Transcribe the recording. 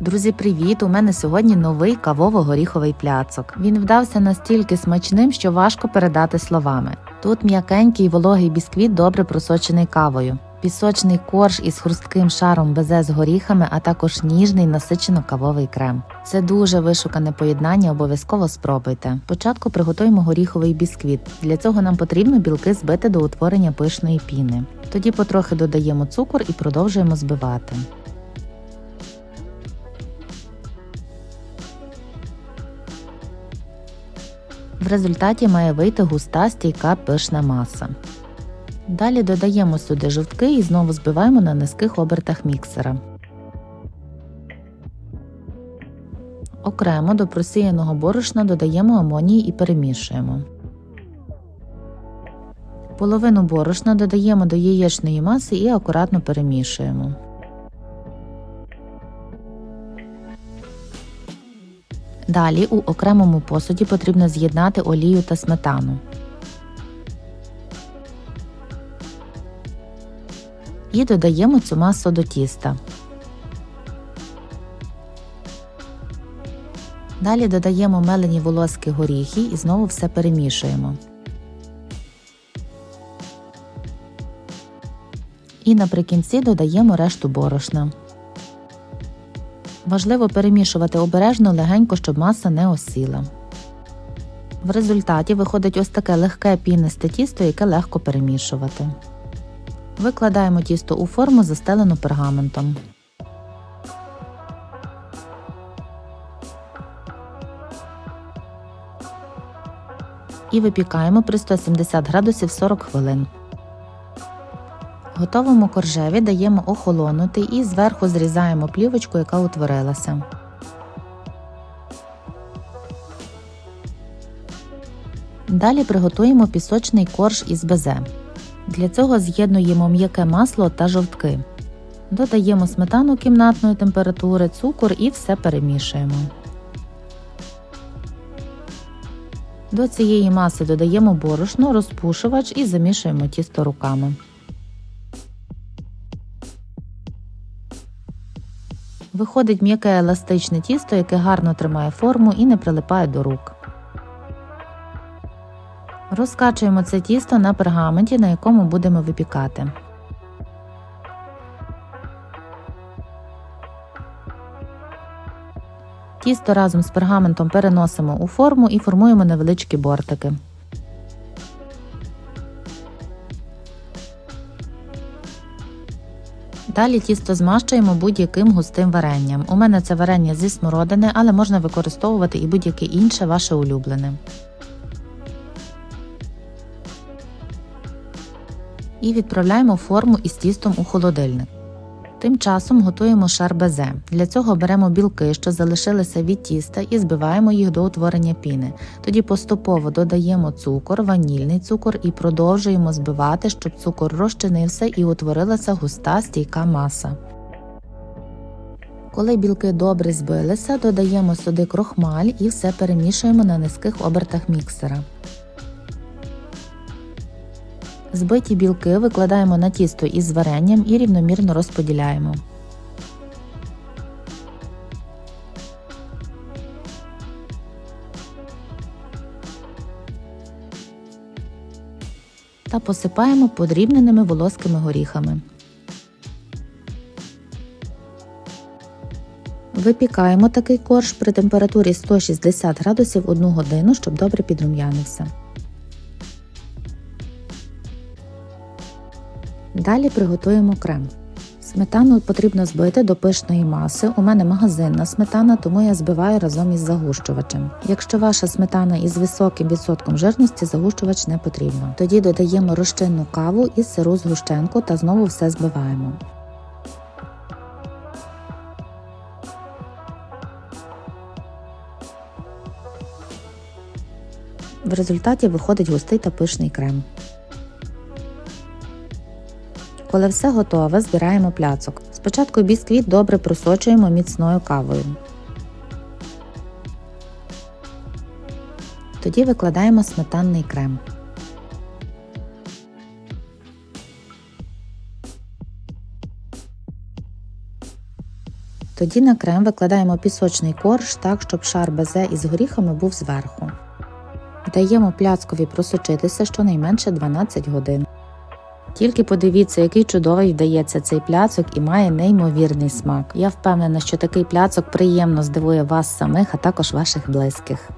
Друзі, привіт! У мене сьогодні новий кавово-горіховий пляцок. Він вдався настільки смачним, що важко передати словами. Тут м'якенький вологий бісквіт, добре просочений кавою, пісочний корж із хрустким шаром безе з горіхами, а також ніжний насичено-кавовий крем. Це дуже вишукане поєднання, обов'язково спробуйте. Спочатку приготуємо горіховий бісквіт. Для цього нам потрібно білки збити до утворення пишної піни. Тоді потрохи додаємо цукор і продовжуємо збивати. В результаті має вийти густа стійка пишна маса. Далі додаємо сюди жовтки і знову збиваємо на низьких обертах міксера. Окремо до просіяного борошна додаємо амоній і перемішуємо. Половину борошна додаємо до яєчної маси і акуратно перемішуємо. Далі у окремому посуді потрібно з'єднати олію та сметану. І додаємо цю масу до тіста. Далі додаємо мелені волоски горіхи і знову все перемішуємо. І наприкінці додаємо решту борошна. Важливо перемішувати обережно легенько, щоб маса не осіла. В результаті виходить ось таке легке пінисте тісто, яке легко перемішувати. Викладаємо тісто у форму, застелену пергаментом. І випікаємо при 170 градусів 40 хвилин. Готовому коржеві даємо охолонути і зверху зрізаємо плівочку, яка утворилася. Далі приготуємо пісочний корж із безе. Для цього з'єднуємо м'яке масло та жовтки. Додаємо сметану кімнатної температури, цукор і все перемішуємо. До цієї маси додаємо борошно, розпушувач і замішуємо тісто руками. Виходить м'яке еластичне тісто, яке гарно тримає форму і не прилипає до рук. Розкачуємо це тісто на пергаменті, на якому будемо випікати. Тісто разом з пергаментом переносимо у форму і формуємо невеличкі бортики. Далі тісто змащуємо будь-яким густим варенням. У мене це варення зі смородини, але можна використовувати і будь-яке інше ваше улюблене. І відправляємо форму із тістом у холодильник. Тим часом готуємо шар безе. Для цього беремо білки, що залишилися від тіста, і збиваємо їх до утворення піни. Тоді поступово додаємо цукор, ванільний цукор і продовжуємо збивати, щоб цукор розчинився і утворилася густа стійка маса. Коли білки добре збилися, додаємо сюди крохмаль і все перемішуємо на низьких обертах міксера. Збиті білки викладаємо на тісто із варенням і рівномірно розподіляємо. Та посипаємо подрібненими волоскими горіхами. Випікаємо такий корж при температурі 160 градусів 1 годину, щоб добре підрум'янився. Далі приготуємо крем. Сметану потрібно збити до пишної маси. У мене магазинна сметана, тому я збиваю разом із загущувачем. Якщо ваша сметана із високим відсотком жирності, загущувач не потрібно. Тоді додаємо розчинну каву і сиру згущенку та знову все збиваємо. В результаті виходить густий та пишний крем. Коли все готове, збираємо пляцок. Спочатку бісквіт добре просочуємо міцною кавою. Тоді викладаємо сметанний крем. Тоді на крем викладаємо пісочний корж так, щоб шар безе із горіхами був зверху. Даємо пляцкові просочитися щонайменше 12 годин. Тільки подивіться, який чудовий вдається цей пляцок і має неймовірний смак. Я впевнена, що такий пляцок приємно здивує вас самих, а також ваших близьких.